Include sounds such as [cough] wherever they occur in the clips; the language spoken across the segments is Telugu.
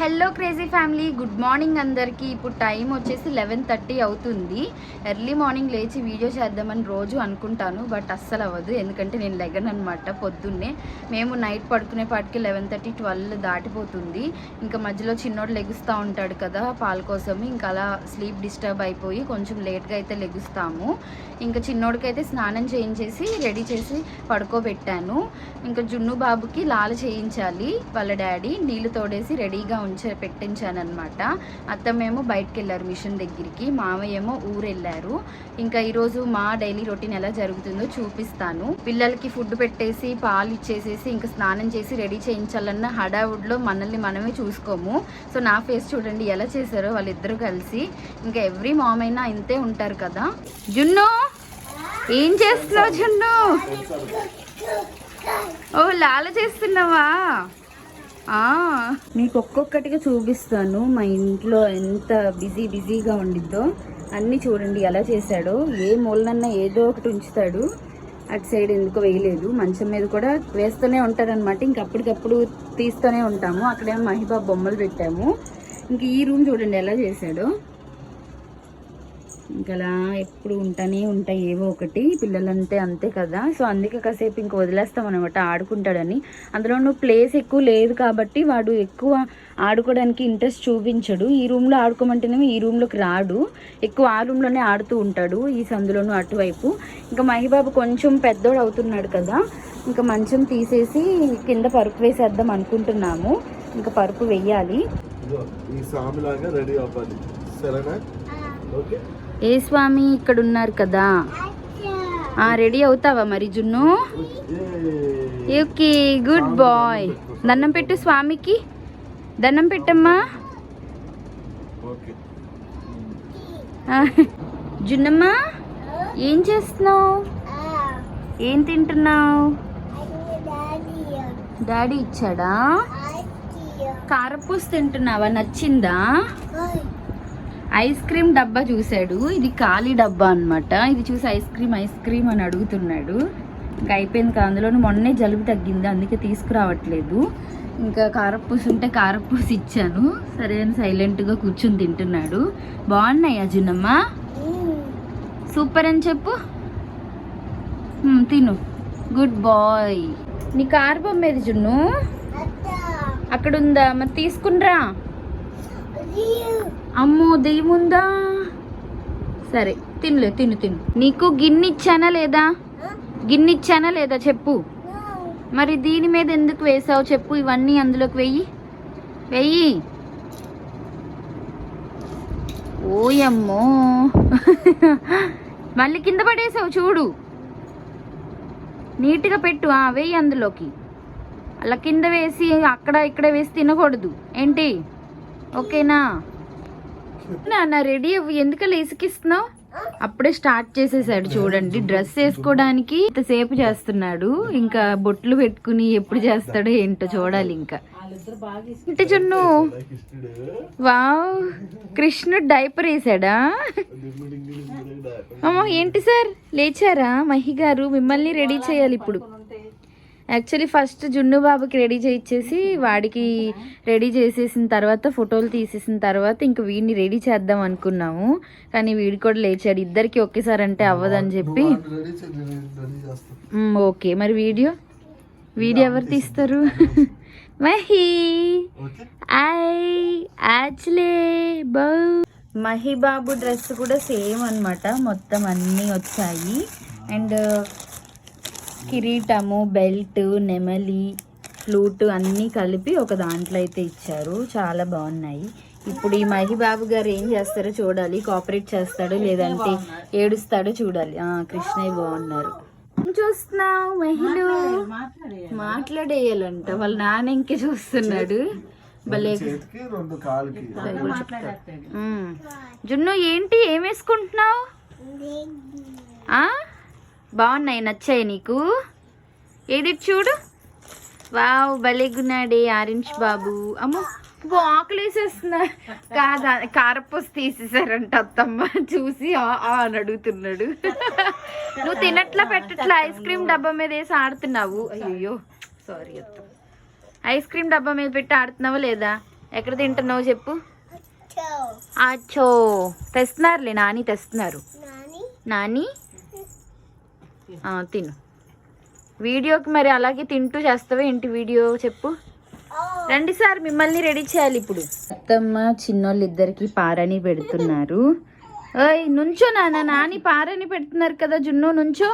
Hello crazy family good morning అందరికీ. ఇప్పుడు టైం వచ్చేసి లెవెన్ థర్టీ అవుతుంది. ఎర్లీ మార్నింగ్ లేచి వీడియో చేద్దామని రోజు అనుకుంటాను బట్ అస్సలు అవ్వదు. ఎందుకంటే నేను లెగన్ అనమాట పొద్దున్నే. మేము నైట్ పడుకునే పాటికి లెవెన్ థర్టీ ట్వెల్వ్ దాటిపోతుంది. ఇంకా మధ్యలో చిన్నోడు లెగుస్తూ ఉంటాడు కదా పాల కోసం. ఇంకా అలా స్లీప్ డిస్టర్బ్ అయిపోయి కొంచెం లేట్గా అయితే లెగుస్తాము. ఇంకా చిన్నోడికైతే స్నానం చేయించేసి రెడీ చేసి పడుకోబెట్టాను. ఇంకా జున్ను బాబుకి లాల చేయించాలి. వాళ్ళ డాడీ నీళ్ళు తోడేసి రెడీగా ఉంచే పెట్టించాను అనమాట అత్తమేమో బయటకు వెళ్ళారు మిషన్ దగ్గరికి. మామయ్య ఏమో ఊరు వెళ్ళారు ఇంకా ఈరోజు మా డైలీ రొటీన్ ఎలా జరుగుతుందో చూపిస్తాను. పిల్లలకి ఫుడ్ పెట్టేసి పాలు ఇచ్చేసేసి ఇంకా స్నానం చేసి రెడీ చేయించాలన్న హడావుడ్లో మనల్ని మనమే చూసుకోము. సో నా ఫేస్ చూడండి ఎలా చేశారో వాళ్ళిద్దరూ కలిసి. ఇంకా ఎవ్రీ మామ్ అయినా ఇంతే ఉంటారు కదా. జున్ను! ఏం చేస్తున్నావు జున్ను? ఓ లాల చేస్తున్నావా? మీకు ఒక్కొక్కటిగా చూపిస్తాను. మా ఇంట్లో ఎంత బిజీ బిజీగా ఉండిద్దో అన్నీ చూడండి ఎలా చేశాడో. ఏ మూలనన్నా ఏదో ఒకటి ఉంచుతాడు. అటు సైడ్ ఎందుకో వేయలేదు. మంచం మీద కూడా వేస్తూనే ఉంటారనమాట ఇంక అప్పటికప్పుడు తీస్తూనే ఉంటాము. అక్కడేమో మహిబాబ్ బొమ్మలు పెట్టాము. ఇంక ఈ రూమ్ చూడండి ఎలా చేశాడో. ఇంకా అలా ఎప్పుడు ఉంటానే ఉంటాయి ఏవో ఒకటి. పిల్లలంటే అంతే కదా. సో అందుకే కాసేపు ఇంక వదిలేస్తాం అనమాట ఆడుకుంటాడని. అందులోనూ ప్లేస్ ఎక్కువ లేదు కాబట్టి వాడు ఎక్కువ ఆడుకోవడానికి ఇంట్రెస్ట్ చూపించడు. ఈ రూమ్లో ఆడుకోమంటేనేమో ఈ రూమ్లోకి రాడు. ఎక్కువ ఆ రూమ్లోనే ఆడుతూ ఉంటాడు ఈ సందులోనూ అటువైపు. ఇంకా మహిబాబు కొంచెం పెద్దోడు అవుతున్నాడు కదా. ఇంకా మంచం తీసేసి కింద పరుపు వేసేద్దాం అనుకుంటున్నాము. ఇంకా పరుపు వెయ్యాలి ఈ స్వామి లాగా రెడీ అవ్వాలి. సరేనా? ఓకే. ఏ స్వామి ఇక్కడ ఉన్నారు కదా? ఆ రెడీ అవుతావా మరి జున్ను. Okay good boy. దండం పెట్టు స్వామికి. దండం పెట్టమ్మా. జున్నమ్మా ఏం చేస్తున్నావు? ఏం తింటున్నావు? డాడీ ఇచ్చాడా? కారపూస తింటున్నావా? నచ్చిందా? ఐస్ క్రీమ్ డబ్బా చూశాడు. ఇది ఖాళీ డబ్బా అన్నమాట. ఇది చూసి ఐస్ క్రీమ్ ఐస్ క్రీమ్ అని అడుగుతున్నాడు. ఇంకా అయిపోయింది కదా అందులోనూ మొన్నే జలుబు తగ్గింది అందుకే తీసుకురావట్లేదు. ఇంకా కారపూస ఉంటే కారపూస ఇచ్చాను. సరే అని సైలెంట్గా కూర్చుని తింటున్నాడు. బాగున్నాయి అజునమ్మ సూపర్ అని చెప్పు. తిను. గుడ్ బాయ్ నీ కారు బొమ్మ ఏది జున్ను? అక్కడ ఉందా మరి తీసుకునిరా అమ్మో దెయ్యముందా సరే తినలే తిను తిను. నీకు గిన్నె ఇచ్చానా లేదా? గిన్నె ఇచ్చానా లేదా చెప్పు. మరి దీని మీద ఎందుకు వేసావు చెప్పు ఇవన్నీ అందులోకి వెయ్యి వెయ్యి ఓయమ్మో. [laughs] మళ్ళీ కింద పడేసావు చూడు. నీట్గా పెట్టు ఆ వెయ్యి అందులోకి. అలా కింద వేసి అక్కడ ఇక్కడ వేసి తినకూడదు. ఏంటి? ఓకేనా? నాన్న రెడీ అవ్వు. ఎందుకలా ఇసుకిస్తున్నావు? అప్పుడే స్టార్ట్ చేసేసాడు చూడండి. డ్రెస్ వేసుకోవడానికి ఇంతసేపు చేస్తున్నాడు. ఇంకా బొట్లు పెట్టుకుని ఎప్పుడు చేస్తాడో ఏంటో చూడాలి ఇంకా. ఇంటి చున్ను వావ్ కృష్ణుడు డైపర్ వేసాడా? అమ్మో ఏంటి సార్? లేచారా? మహి గారు మిమ్మల్ని రెడీ చేయాలి ఇప్పుడు. యాక్చువల్లీ ఫస్ట్ జున్ను బాబుకి రెడీ చేయించేసి వాడికి రెడీ చేసేసిన తర్వాత ఫోటోలు తీసేసిన తర్వాత ఇంక వీడిని రెడీ చేద్దాం అనుకున్నాము. కానీ వీడి కూడా లేచాడు. ఇద్దరికి ఒకేసారి అంటే అవ్వదని చెప్పి. ఓకే. మరి వీడియో? వీడియో ఎవరు తీస్తారు? [laughs] Mahi. I actually bow. Mahi Babu dress కూడా సేమ్ అన్నమాట. మొత్తం అన్నీ వచ్చాయి. అండ్ కిరీటము బెల్ట్ నెమలి ఫ్లూట్ అన్నీ కలిపి ఒక దాంట్లో అయితే ఇచ్చారు. చాలా బాగున్నాయి. ఇప్పుడు ఈ మహి బాబు గారు ఏం చేస్తారో చూడాలి. కోఆపరేట్ చేస్తాడో లేదంటే ఏడుస్తాడో చూడాలి. ఆ కృష్ణయ్య బాగున్నారు. చూస్తున్నావు మహిళ? మాట్లాడేయాలంట. వాళ్ళ నాన్న ఇంకే చూస్తున్నాడు. భలే. జున్ను ఏంటి? ఏం వేసుకుంటున్నావు? ఆ? బాగున్నాయి నచ్చాయి నీకు? ఏది చూడు? వావ్ భలేగున్నాడే ఆరెంజ్ బాబు. అమ్మో ఆకలి వేసేస్తున్నా. కాదా కారపూస తీసేసారంట అత్తమ్మ. చూసి ఆ అని అడుగుతున్నాడు. నువ్వు తినట్లా పెట్టట్లా ఐస్ క్రీమ్ డబ్బా మీద వేసి ఆడుతున్నావు. అయ్యో సారీ అత్త. ఐస్ క్రీమ్ డబ్బా మీద పెట్టి ఆడుతున్నావా లేదా? ఎక్కడ తింటున్నావు చెప్పు? అచ్చో. తెస్తున్నారులే నాని తెస్తున్నారు. నాని? తిను. వీడియోకి మరి అలాగే తింటూ చేస్తావా ఏంటి వీడియో చెప్పు? రండి సార్ మిమ్మల్ని రెడీ చేయాలి ఇప్పుడు. అత్తమ్మ చిన్నోళ్ళు ఇద్దరికి పారని పెడుతున్నారు. ఓయ్ నుంచో నాన్న నాని పారని పెడుతున్నారు కదా జున్ను నుంచో.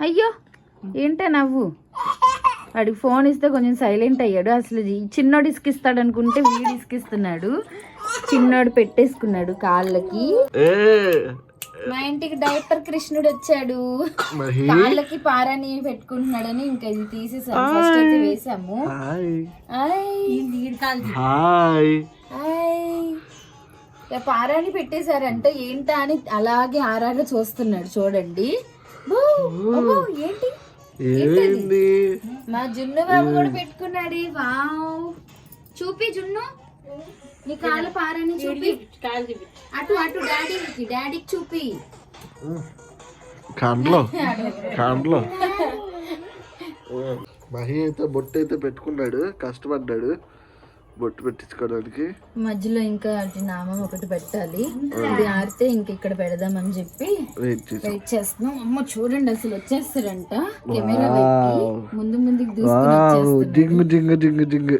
అయ్యో ఏంటే నవ్వు? వాడికి ఫోన్ ఇస్తే కొంచెం సైలెంట్ అయ్యాడు. అసలు చిన్నోడు ఇసుకిస్తాడు అనుకుంటే వీడు ఇసుకిస్తున్నాడు. చిన్నోడు పెట్టేసుకున్నాడు కాళ్ళకి. ఏ మా ఇంటికి డైపర్ కృష్ణుడు వచ్చాడు. మహి కాళ్ళకి పారని పెట్టుకుంటున్నాడని ఇంకా ఇది తీసేసాము. ఫస్ట్ అయితే వేసాము. పారాని పెట్టేశారంట ఏంటా అని అలాగే ఆరాగా చూస్తున్నాడు చూడండి. ఏంటి? ఏంది? మా జున్ను బాబు కూడా పెట్టుకున్నాడు వావ్. చూపి జున్ను. నీ కాళ్ళ పారని చూపి. అటు అటు డాడీకి డాడీకి చూపి. కండ్లో. [laughs] కండ్లో. [laughs] మహి అయితే బొట్టు అయితే పెట్టుకున్నాడు కష్టపడ్డాడు బొట్టు పెట్టించుకోవడానికి. మధ్యలో ఇంకా అది నామం ఒకటి పెట్టాలి. ఇది ఆరితే ఇంక ఇక్కడ పెడదామని చెప్పి వెయిట్ చేసి వెయిట్ చేస్తున్నాం. అమ్మ చూడండి అసలు వచ్చేస్తారంట. కెమెరా ముందు ముందుకు దూసుకుని. జింగ్ జింగ్ జింగ్.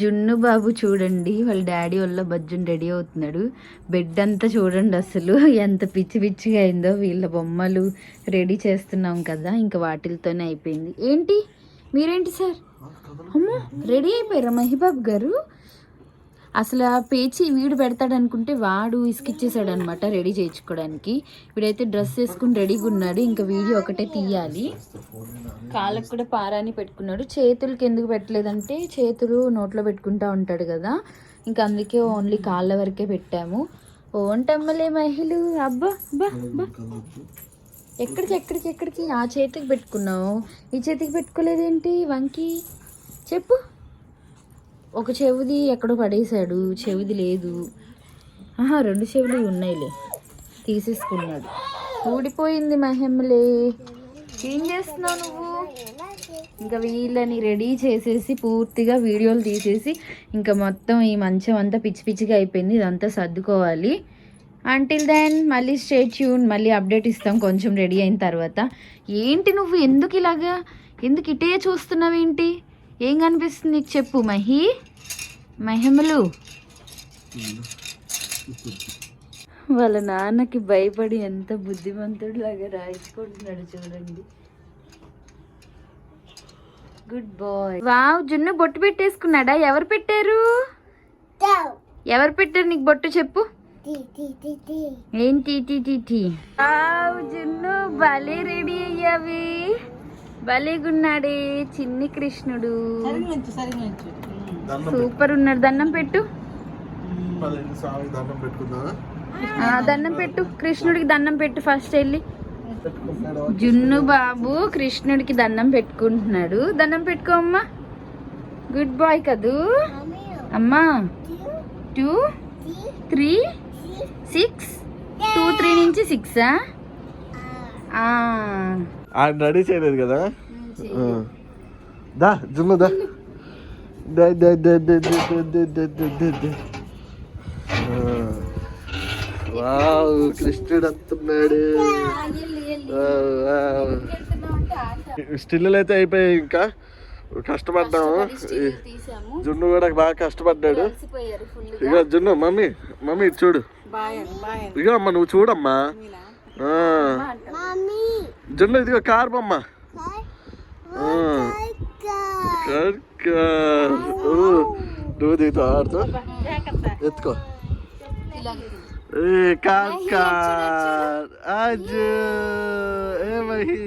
జున్ను బాబు చూడండి వాళ్ళ డాడీ వాళ్ళ బజ్జున్ రెడీ అవుతున్నాడు. బెడ్ అంతా చూడండి అసలు ఎంత పిచ్చి పిచ్చిగా అయిందో వీళ్ళ బొమ్మలు రెడీ చేస్తున్నాం కదా ఇంకా వాటిలతోనే అయిపోయింది. ఏంటి? మీరేంటి సార్? అమ్మో రెడీ అయిపోయారా మహిబాబు గారు? అసలు ఆ పేచి వీడు పెడతాడు అనుకుంటే వాడు ఇసుకిచ్చేసాడు అనమాట రెడీ చేయించుకోవడానికి. వీడైతే డ్రెస్ వేసుకుని రెడీగా ఉన్నాడు ఇంకా వీడియో ఒకటే తీయాలి. కాళ్ళకు కూడా పారాని పెట్టుకున్నాడు. చేతులకి ఎందుకు పెట్టలేదంటే చేతులు నోట్లో పెట్టుకుంటా ఉంటాడు కదా. ఇంకా అందుకే ఓన్లీ కాళ్ళ వరకే పెట్టాము. ఓంటమ్మలే మహిళలు అబ్బా అబ్బా అబ్బా ఎక్కడికి ఎక్కడికి ఎక్కడికి? ఆ చేతికి పెట్టుకున్నావు. ఈ చేతికి పెట్టుకోలేదేంటి వంకి? చెప్పు. ఒక చెవిది ఎక్కడో పడేశాడు చెవిది లేదు. ఆహా రెండు చెవులు ఉన్నాయిలే. తీసేసుకున్నాడు. ఊడిపోయింది మహమ్మలే ఏం చేస్తున్నావు నువ్వు? ఇంకా వీళ్ళని రెడీ చేసేసి పూర్తిగా వీడియోలు తీసేసి ఇంకా మొత్తం ఈ మంచం అంతా పిచ్చి పిచ్చిగా అయిపోయింది. ఇదంతా సర్దుకోవాలి. అంటిల్ దెన్ మళ్ళీ స్టే ట్యూన్ మళ్ళీ అప్డేట్ ఇస్తాం. కొంచెం రెడీ అయిన తర్వాత. ఏంటి నువ్వు? ఎందుకు ఇలాగా? ఎందుకు ఇటే చూస్తున్నావేంటి? ఏం కనిపిస్తుంది నీకు చెప్పు మహి? మహిమలు. వాళ్ళ నాన్నకి భయపడి ఎంత బుద్ధిమంతుడు లాగా రాయించుకుంటున్నాడు చూడండి. గుడ్ బాయ్ వావ్ జున్ను బొట్టు పెట్టేసుకున్నాడా? ఎవరు పెట్టారు? ఎవరు పెట్టారు నీకు బొట్టు చెప్పు. ఏంటి టీ టీ టీ వావ్ జున్ను భలే రెడీ అయ్యావి. భలేగున్నాడే చిన్ని కృష్ణుడు. సూపర్ ఉన్నాడు దండం పెట్టు. దండం ఆ, పెట్టు. కృష్ణుడికి దండం పెట్టు ఫస్ట్ వెళ్ళి. జున్ను బాబు కృష్ణుడికి దండం పెట్టుకుంటున్నాడు. దండం పెట్టుకో అమ్మా. గుడ్ బాయ్ కదూ. అమ్మా. Two three six. Two three నుంచి సిక్సా? ఆయన రెడీ చేయలేదు కదా? ఆ. దా జున్ను దా దా దా దా దా దా దా దా దా దా దా. వావ్ కృష్ణుడు అంటున్నాడు స్టిల్లు అయితే అయిపోయాయి ఇంకా. కష్టపడ్డాము. ఈ జున్ను కూడా బాగా కష్టపడ్డాడు. ఇక జున్ను మమ్మీ మమ్మీ చూడు. ఇక అమ్మ నువ్వు చూడమ్మా. జున్ను ఇదిగో కార్ బొమ్మ. ఆ. Car car. ఓ, నువ్వు దిగుతావు ఆడుతూ. ఎత్తుకో. ఏ కార్ కార్ అజ్జు. ఏ మహి.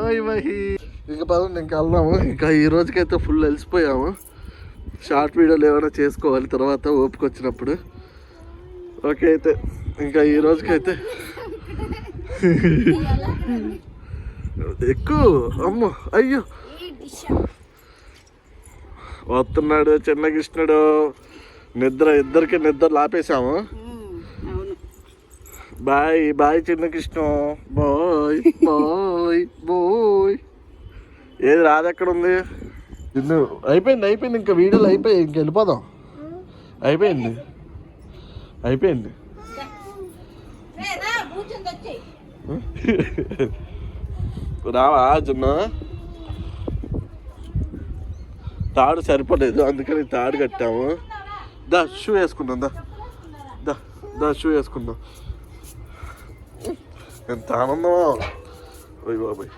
ఓయ్ మహి. ఇంకా పదండి ఇంకా వెళ్దాము ఇంకా ఈ రోజుకైతే ఫుల్ అలసిపోయాము. షార్ట్ వీడియోలు ఏమైనా చేసుకోవాలి తర్వాత ఓపిక వచ్చినప్పుడు ఓకే అయితే. ఇంకా ఈ రోజుకైతే. [laughs] ఎక్కువ అమ్మో అయ్యో. వస్తున్నాడు చిన్న కృష్ణుడు నిద్ర ఇద్దరికి నిద్ర లాపేశాము. బాయ్ బాయ్ చిన్న కృష్ణ బాయ్ బాయ్ బాయ్. ఏది రాదు ఎక్కడ ఉంది అయిపోయింది అయిపోయింది. ఇంకా వీడియోలు అయిపోయి ఇంక వెళ్ళిపోదాం. అయిపోయింది. అయిపోయింది. [laughs] రావా? జున్ను తాడు సరిపోలేదు అందుకని తాడు కట్టాము. దా షూ వేసుకుందాం దా. దా దా షూ వేసుకుందాం. ఎంత ఆనందమా. ఓయ్ బాబాయ్.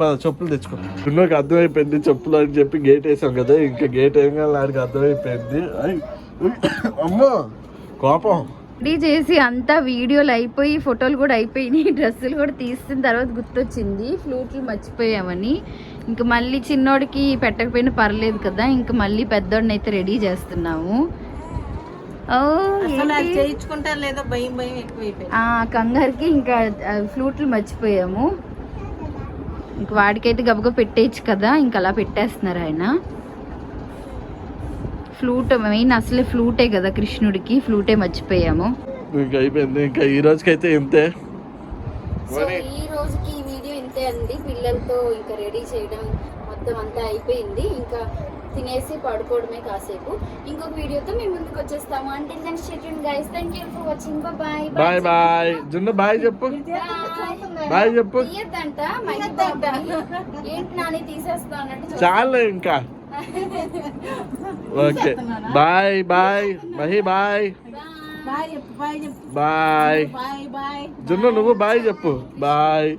పద చెప్పులు తెచ్చుకో. పిల్లకి అర్థమైపోయింది చెప్పులు అని చెప్పి గేట్ వేసాం కదా ఇంకా గేట్ ఏం కాదు ఆడికి అర్థమైపోయింది. ఐ, అమ్మో కోపం. రెడీ చేసి అంతా వీడియోలు అయిపోయి ఫోటోలు కూడా అయిపోయినాయి. డ్రెస్సులు కూడా తీసిన తర్వాత గుర్తొచ్చింది. ఫ్లూట్లు మర్చిపోయామని. ఇంక మళ్ళీ చిన్నోడికి పెట్టకపోయినా పర్లేదు కదా ఇంక మళ్ళీ పెద్దోడిని అయితే రెడీ చేస్తున్నాము. కంగారుకి ఇంకా ఫ్లూట్లు మర్చిపోయాము. ఇంక వాడికైతే గబగబా పెట్టేయచ్చు కదా ఇంక అలా పెట్టేస్తున్నారు ఆయన. ఫ్లూట్ మెయిన్ అసలే ఫ్లూటే కదా కృష్ణుడికి ఫ్లూటే మర్చిపోయాము. ఇంకా అయిపోయింది. ఇంకా ఈ రోజుకైతే ఇంతే. సో ఈ రోజుకి ఈ వీడియో ఇంతే అండి. పిల్లలతో ఇంకా రెడీ చేయడం మొత్తం అంతా అయిపోయింది. ఇంకా తినేసి పడుకోవడమే కాసేపు. ఇంకొక వీడియోతో మేము ముందుకు వచ్చేస్తాము. అంటే then stay tune guys thank you for watching bye bye bye Junnu bye చెప్పు. బాయ్ చెప్పు. తీయద్దంట. మైక్ బాబుని. ఏంటి నాని తీసేస్తా అన్నట్టు. చాలు ఇంకా. Okay bye bye Mahi bye bye Junnu నువ్వు బాయ్ చెప్పు. బాయ్